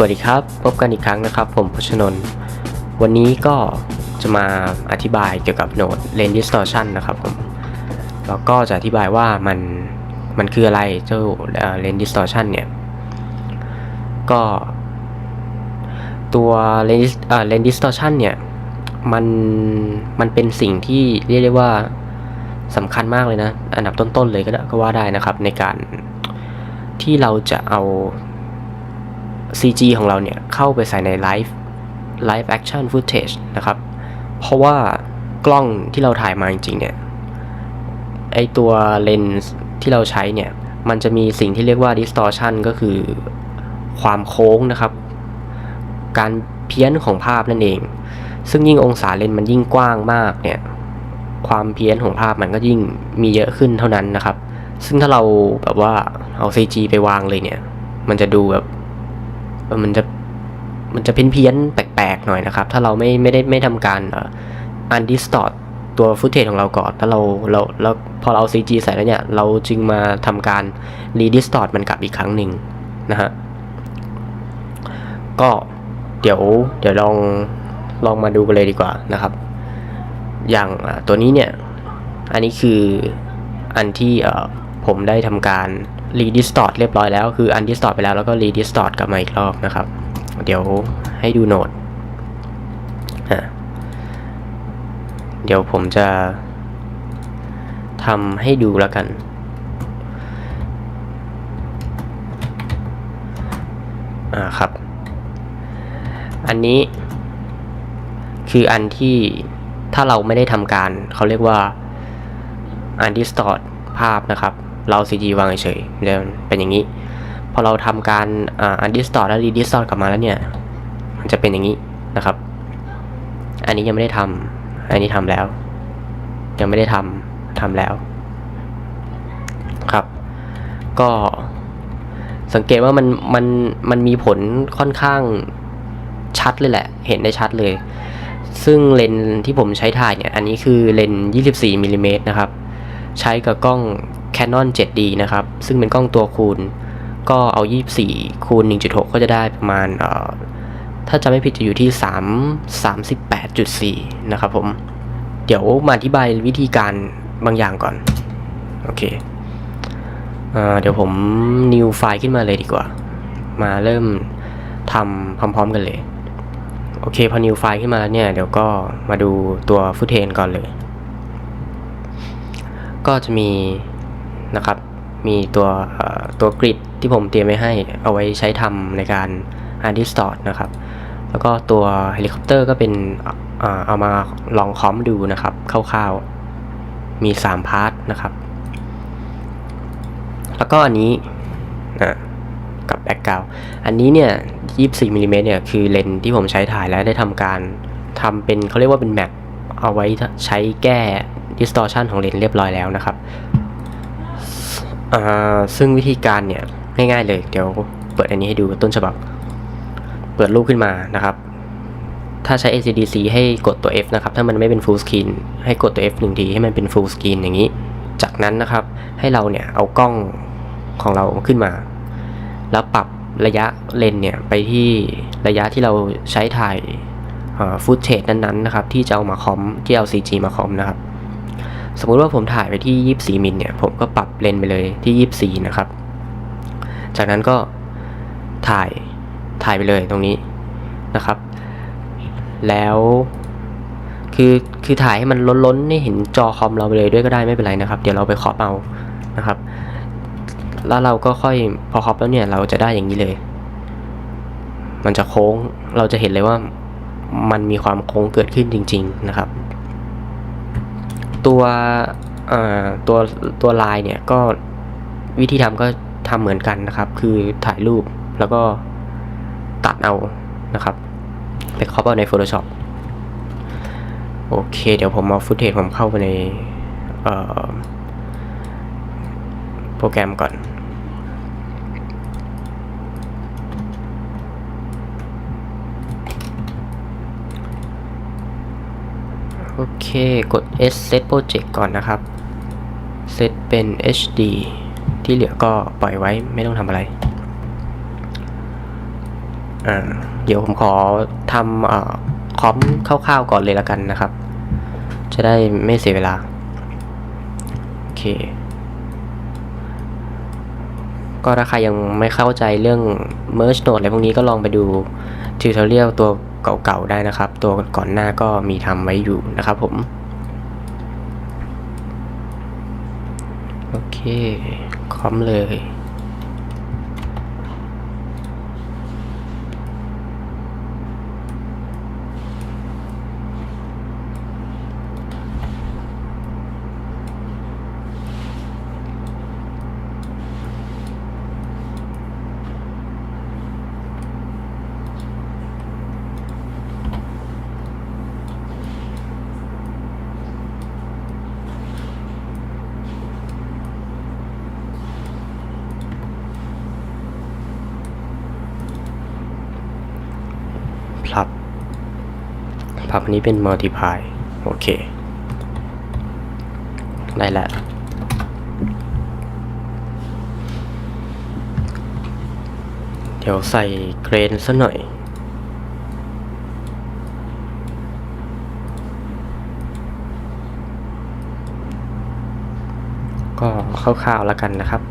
วัสดีครับ พบกันอีกครั้งนะครับ ผมพชนน์วันนี้ก็จะมาอธิบายเกี่ยวกับโนด Lane Distortion นะครับผม แล้วก็จะอธิบายว่ามันมันคืออะไรเจ้าเอ่อ Lane Distortion เนี่ย ก็ตัว Lane Dis- เอ่อ Lane Distortion เนี่ย มันมันเป็นสิ่งที่เรียกได้ว่าสำคัญมากเลยนะ อันดับต้นๆเลยก็ได้ก็ว่าได้นะครับในการที่เราจะเอา CG ของเราเนี่ย เข้าไปใส่ใน Live Live Action Footage นะครับ เพราะว่ากล้องที่เราถ่ายมาจริงๆเนี่ย ไอตัวเลนส์ที่เราใช้เนี่ย มันจะมีสิ่งที่เรียกว่า distortion ก็คือความโค้งนะครับ การเพี้ยนของภาพนั่นเอง ซึ่งยิ่งองศาเลนส์มันยิ่งกว้างมากเนี่ย ความเพี้ยนของภาพมันก็ยิ่งมีเยอะขึ้นเท่านั้นนะครับ ซึ่งถ้าเราแบบว่าเอา CG ไปวางเลยเนี่ย มันจะดูแบบ มันจะมันจะเพี้ยนเพี้ยนๆแปลกๆหน่อยนะครับ ถ้าเราไม่ไม่ได้ไม่ทำการอันดิสตอร์ตัวฟุตเทจของเราก่อนแล้วเราเราแล้วพอเรา CG ใส่แล้วเนี่ย เราจึงมาทำการรีดิสตอร์ตมันกลับอีกครั้งหนึ่งนะฮะ ก็เดี๋ยวเดี๋ยวลองลองมาดูกันเลยดีกว่านะครับ อย่างตัวนี้เนี่ย อันนี้คืออันที่ ผมได้ทำการรีดิสตอร์เรียบร้อยแล้ว คืออันดิสตอร์ไปแล้วแล้วก็รีดิสตอร์กลับมาอีกรอบนะครับ เดี๋ยวให้ดูโหนดเดี๋ยวผมจะทำให้ดูแล้วกัน อ่าครับ อันนี้คืออันที่ถ้าเราไม่ได้ทำการ เขาเรียกว่า undistort ภาพนะครับ เรา CG วางเฉยเดี๋ยวเป็นอย่างนี้ พอเราทำการอ่า undistort และ redistort กลับมาแล้วเนี่ย มันจะเป็นอย่างนี้นะครับ อันนี้ยังไม่ได้ทำอันนี้ทำแล้ว ยังไม่ได้ทำทำแล้วครับ ก็สังเกตว่ามันมันมันมีผลค่อนข้างชัดเลยแหละ เห็นได้ชัดเลย ซึ่งเลนที่ผมใช้ถ่ายเนี่ย อันนี้คือเลนส์24มิลลิเมตรนะครับ ใช้กับกล้อง Canon 7D นะครับ ซึ่งเป็นกล้องตัวคูณ ก็เอา 24 คูณ 1.6 ก็จะได้ประมาณ ถ้าจะไม่ผิดจะอยู่ที่ 3 38.4 นะครับผม เดี๋ยวมาอธิบายวิธีการบางอย่างก่อน โอเคเอเดี๋ยวผม new ไฟล์ขึ้นมาเลยดีกว่า มาเริ่มทำพร้อมๆกันเลย โอเค พอ new ไฟล์ขึ้นมาแล้วเนี่ย เดี๋ยวก็มาดูตัวฟุตเทนก่อนเลย ก็จะมี นะครับ มีตัวตัวกริดที่ผมเตรียมไว้ให้เอาไว้ใช้ทำในการ a d d i s t o r t นะครับ แล้วก็ตัวเฮลิคอปเตอร์ก็เป็นเอามาลองคอมดูนะครับคร่าวๆ มี 3 พาร์ทนะครับ แล้วก็อันนี้นะกับแบ็กกราวอันนี้เนี่ย 24มิลลิเมตรเนี่ยคือเลนส์ที่ผมใช้ถ่ายแล้วได้ทำการทำเป็นเขาเรียกว่าเป็นแมปเอาไว้ใช้แก้ distortion ของเลนส์เรียบร้อยแล้วนะครับ อ่าซึ่งวิธีการเนี่ยง่ายๆเลยเดี๋ยวเปิดอันนี้ให้ดูต้นฉบับ เปิดรูปขึ้นมานะครับ ถ้าใช้ ACDC ให้กดตัว F นะครับ ถ้ามันไม่เป็น full screen ให้กดตัว F หนึ่งทีให้มันเป็น full screen อย่างนี้ จากนั้นนะครับให้เราเนี่ยเอากล้องของเราขึ้นมา แล้วปรับระยะเลนเนี่ยไปที่ระยะที่เราใช้ถ่ายฟุตเทจนั้นๆนะครับ ที่จะเอามาคอมที่เอา CG มาคอมนะครับ สมมุติว่าผมถ่ายไปที่ 24 มิลเนี่ย ผมก็ปรับเลนส์ไปเลยที่ 24 นะครับ จากนั้นก็ถ่ายถ่ายไปเลยตรงนี้นะครับ แล้วคือคือถ่ายให้มันล้นๆให้เห็นจอคอมเราไปเลยด้วยก็ได้ไม่เป็นไรนะครับ เดี๋ยวเราไปคอปเอานะครับ แล้วเราก็ค่อยพอคอปแล้วเนี่ยเราจะได้อย่างนี้เลย มันจะโค้งเราจะเห็นเลยว่ามันมีความโค้งเกิดขึ้นจริง ๆ นะครับ ตัวเอ่อตัวตัวลายเนี่ยก็วิธีทำก็ทำเหมือนกันนะครับ คือถ่ายรูปแล้วก็ตัดเอานะครับ ไปครอบเอาใน Photoshop โอเค เดี๋ยวผมเอาฟุตเทจผมเข้าไปในโปรแกรมก่อน โอเค กด S set project ก่อนนะครับ set เป็น HD ที่เหลือก็ปล่อยไว้ไม่ต้องทำอะไร อ่า เดี๋ยวผมขอทำอคอมคร่าวๆก่อนเลยล้วกันนะครับ จะได้ไม่เสียเวลา โอเค ก็ถ้าใครยังไม่เข้าใจเรื่อง merge node อะไรพวกนี้ก็ลองไปดู tutorial ตัว เก่าๆได้นะครับ ตัวก่อนหน้าก็มีทำไว้อยู่นะครับผม โอเค คอมเลย พลับ พลับนนี้เป็น multiply โอเค ได้แล้วเดี๋ยวใส่เกรนซะหน่อย ก็คร่าวๆแล้วกันนะครับ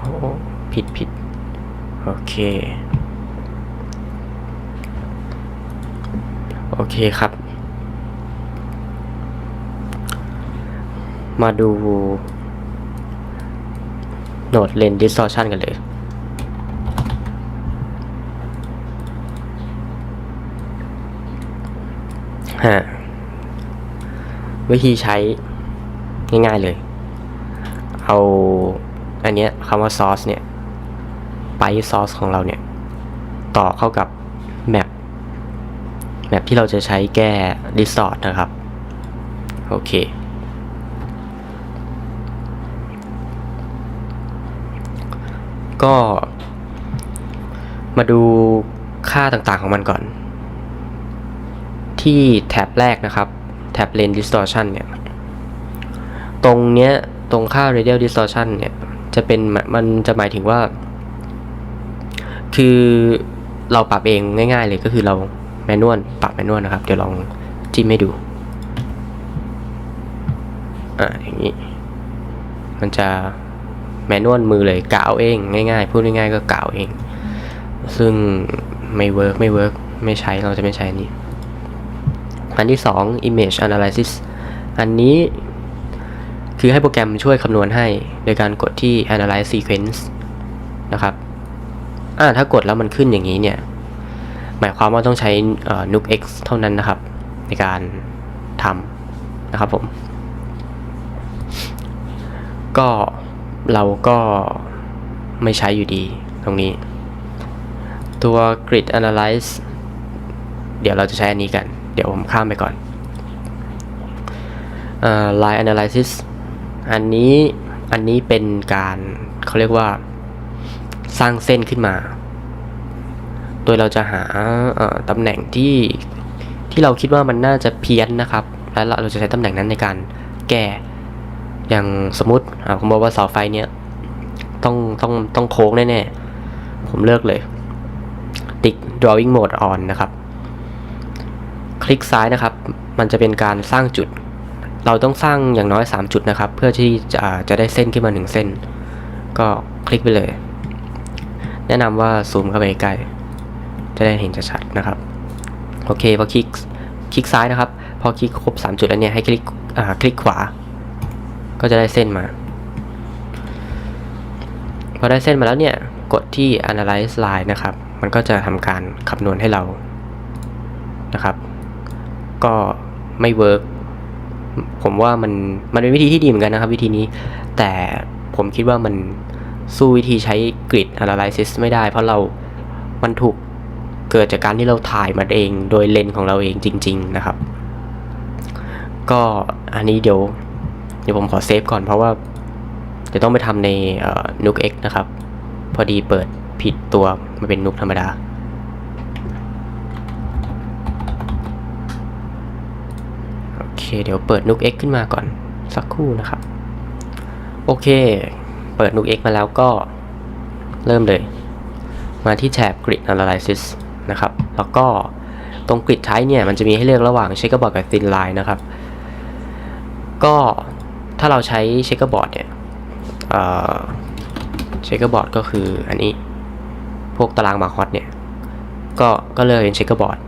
โอ้ ผิดผิดโอเค โอเคครับ มาดูโหนดเลน distortion กันเลยฮะวิธีใช้ง่ายๆเลย เอาอันเนี้ยคำว่า source เนี่ย ไป source ของเราเนี่ย ต่อเข้ากับ map map ที่เราจะใช้แก้ distort นะครับ โอเค ก็มาดูค่าต่างๆของมันก่อน ที่แท็บแรกนะครับ แท็บ lane distortion เนี่ย ตรงเนี้ย ตรงค่า radial distortion เนี่ย จะเป็นมันจะหมายถึงว่า คือเราปรับเองง่าย ๆ เลยก็คือเราแมนนวลปรับแมนนวลนะครับ เดี๋ยวลองจิ้มให้ดู อ่าอย่างนี้ มันจะแมนนวลมือเลยกะเอาเองง่ายๆพูดง่ายๆก็กะเอาเอง ซึ่งไม่เวิร์กไม่เวิร์กไม่ใช้เราจะไม่ใช้อันนี้ อันที่สอง image analysis อันนี้คือให้โปรแกรมช่วยคำนวณให้ โดยการกดที่ analyze sequence นะครับ อ่าถ้ากดแล้วมันขึ้นอย่างนี้เนี่ย หมายความว่าต้องใช้ nuke x เท่านั้นนะครับ ในการทำนะครับผม ก็เราก็ไม่ใช้อยู่ดีตรงนี้ ตัว grid analyze เดี๋ยวเราจะใช้อันนี้กัน เดี๋ยวผมข้ามไปก่อน line analysis อันนี้ อันนี้เป็นการเขาเรียกว่าสร้างเส้นขึ้นมา โดยเราจะหาตำแหน่งที่ที่เราคิดว่ามันน่าจะเพี้ยนนะครับ แล้วเราจะใช้ตำแหน่งนั้นในการแก้อย่างสมมติผมบอกว่าเสาไฟเนี้ยต้องต้องต้องโค้งแน่ๆ ผมเลือกเลย ติ๊ก drawing mode on นะครับ คลิกซ้ายนะครับ มันจะเป็นการสร้างจุด เราต้องสร้างอย่างน้อย 3 จุดนะครับ เพื่อที่จะจะได้เส้นขึ้นมา 1 เส้น ก็คลิกไปเลย แนะนำว่าซูมเข้าไปใกล้ จะได้เห็นชัดๆนะครับ โอเคพอคลิกคลิกซ้ายนะครับ พอคลิกครบ 3 จุดแล้วเนี่ยให้คลิกอ่าคลิกขวา ก็จะได้เส้นมา พอได้เส้นมาแล้วเนี่ย กดที่ analyze line นะครับ มันก็จะทำการคำนวณให้เรานะครับ ก็ไม่เวิร์กผมว่ามันมันเป็นวิธีที่ดีเหมือนกันนะครับ วิธีนี้ แต่ผมคิดว่ามันสู้วิธีใช้ grid analysis ไม่ได้ เพราะเรา มันถูก กิดจากการที่เราถ่ายมันเองโดยเลนส์ของเราเองจริง ๆนะครับ ก็อันนี้เดี๋ยวเดี๋ยวผมขอเซฟก่อนเพราะว่าจะต้องไปทำใน Nuke X นะครับ พอดีเปิดผิดตัวมาเป็นนุกธรรมดา โอเค เดี๋ยวเปิดนุก X ขึ้นมาก่อนสักครู่นะครับ โอเค เปิดนุก X มาแล้วก็เริ่มเลย มาที่แถบ Grid Analysis นะครับ แล้วก็ตรง Grid Type เนี่ยมันจะมีให้เลือกระหว่าง Checkerboard กับ Thin Line นะครับ ก็ถ้าเราใช้ Checkerboard เนี่ยเอ่อ Checkerboard ก็คืออันนี้พวกตารางมาร์คอตเนี่ยก็ก็เลือกเป็น Checkerboard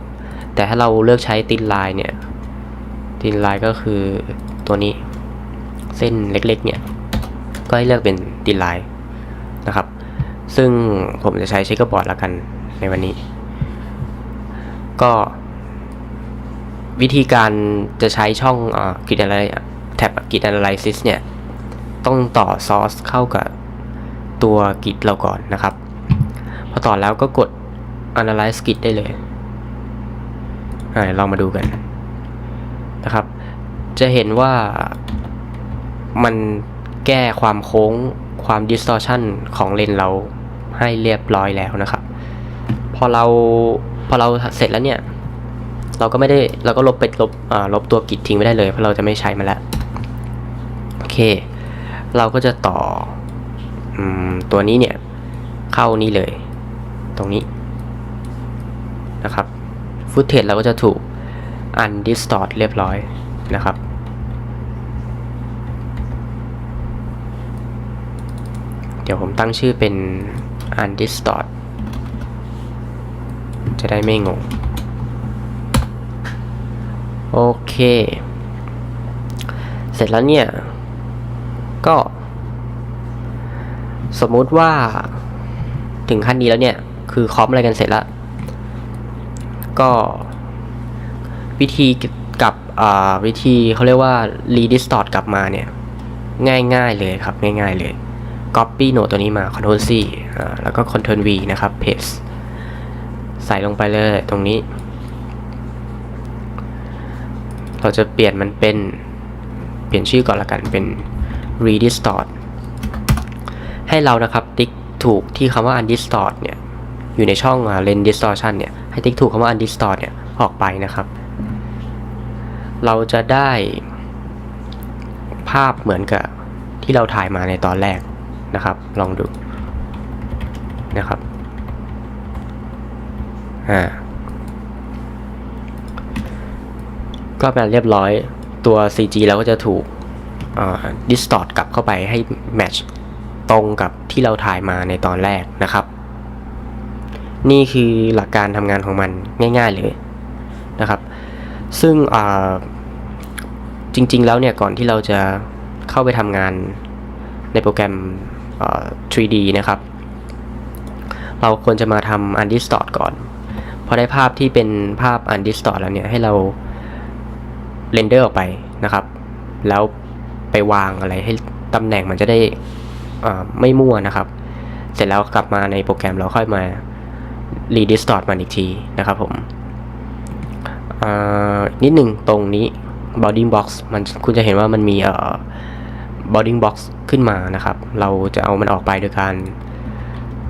แต่ถ้าเราเลือกใช้ Thin Line เนี่ย Thin Line ก็คือตัวนี้เส้นเล็กๆเนี่ยก็ให้เลือกเป็น Thin Line นะครับ ซึ่งผมจะใช้ Checkerboard ละกันในวันนี้ ก็วิธีการจะใช้ช่องกิจอะไรแท็บกิจ analysis เนี่ย ต้องต่อ source เข้ากับตัวกิจเราก่อนนะครับ พอต่อแล้วก็กด analyze git ได้เลยอ่าลองมาดูกันนะครับ จะเห็นว่ามันแก้ความโค้งความ distortion ของเลนเราให้เรียบร้อยแล้วนะครับ พอเรา พอเราเสร็จแล้วเนี่ย เราก็ไม่ได้เราก็ลบไปลบอ่าลบตัวกิจทิ้งไม่ได้เลยเพราะเราจะไม่ใช้มันแล้วโอเค เราก็จะต่ออมตัวนี้เนี่ยเข้านี่เลย ตรงนี้นะครับฟุตเทจเราก็จะถูก undistort เรียบร้อยนะครับเดี๋ยวผมตั้งชื่อเป็น undistort จะได้ไม่งง โอเค เสร็จแล้วเนี่ย ก็ สมมุติว่าถึงขั้นนี้แล้วเนี่ย คือคอมอะไรกันเสร็จแล้ว ก็วิธีกับวิธีเขาเรียกว่า redistort กลับมาเนี่ย ง่ายๆเลยครับ ง่ายๆเลย copy โน้ตตัวนี้มา Ctrl C อ่าแล้วก็ Ctrl V นะครับ paste ใส่ลงไปเลยตรงนี้ เราจะเปลี่ยนมันเป็นเปลี่ยนชื่อก่อนละกันเป็น redistort ให้เรานะครับติ๊กถูกที่คำว่า undistort เนี่ย อยู่ในช่อง lens distortion เนี่ย ให้ติ๊กถูกคำว่า undistort เนี่ย ออกไปนะครับ เราจะได้ภาพเหมือนกับที่เราถ่ายมาในตอนแรกนะครับ ลองดูนะครับ อ่าก็เป็นเรียบร้อยตัว CG เราก็จะถูก distort กลับเข้าไปให้ match ตรงกับที่เราถ่ายมาในตอนแรกนะครับ นี่คือหลักการทำงานของมันง่ายๆเลยนะครับ ซึ่งจริงๆแล้วเนี่ยก่อนที่เราจะเข้าไปทำงานในโปรแกรม 3D นะครับ เราควรจะมาทำ undistort ก่อน พอได้ภาพที่เป็นภาพ undistort แล้วเนี่ยให้เราเรนเดอร์ออกไปนะครับ แล้วไปวางอะไรให้ตำแหน่งมันจะได้ไม่มั่วนะครับ เสร็จแล้วกลับมาในโปรแกรมเราค่อยมา redistort มันอีกทีนะครับผมนิดหนึ่งตรงนี้ bounding box มันคุณจะเห็นว่ามันมี bounding box ขึ้นมานะครับ เราจะเอามันออกไปโดยการ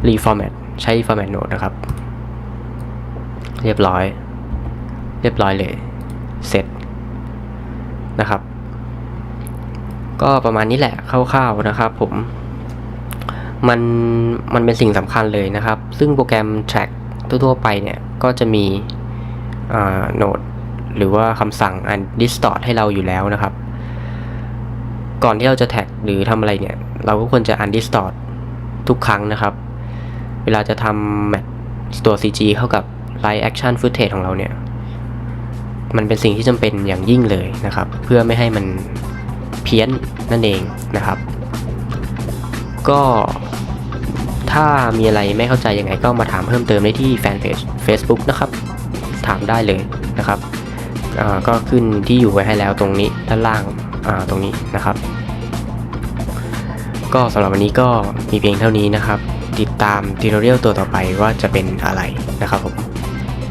reformat ใช้ format node นะครับ เรียบร้อย เรียบร้อยเลยเสร็จนะครับ ก็ประมาณนี้แหละคร่าวๆนะครับผมมันมันเป็นสิ่งสำคัญเลยนะครับ ซึ่งโปรแกรม track ทั่วๆไปเนี่ย ก็จะมีโน้ตหรือว่าคำสั่ง undistort ให้เราอยู่แล้วนะครับ ก่อนที่เราจะแท็กหรือทำอะไรเนี่ย เราก็ควรจะ undistort ทุกครั้งนะครับ เวลาจะทำ match ตัว CG เข้ากับ live action footage ของเราเนี่ยมันเป็นสิ่งที่จำเป็นอย่างยิ่งเลยนะครับ เพื่อไม่ให้มันเพี้ยนนั่นเองนะครับ ก็ถ้ามีอะไรไม่เข้าใจยังไงก็มาถามเพิ่มเติมได้ที่แฟนเพจ Facebook นะครับ ถามได้เลยนะครับก็ขึ้นที่อยู่ไว้ให้แล้วตรงนี้ด้านล่างตรงนี้นะครับ ก็สำหรับวันนี้ก็มีเพียงเท่านี้นะครับ ติดตามทิวทอเรียลตัวต่อไปว่าจะเป็นอะไรนะครับผม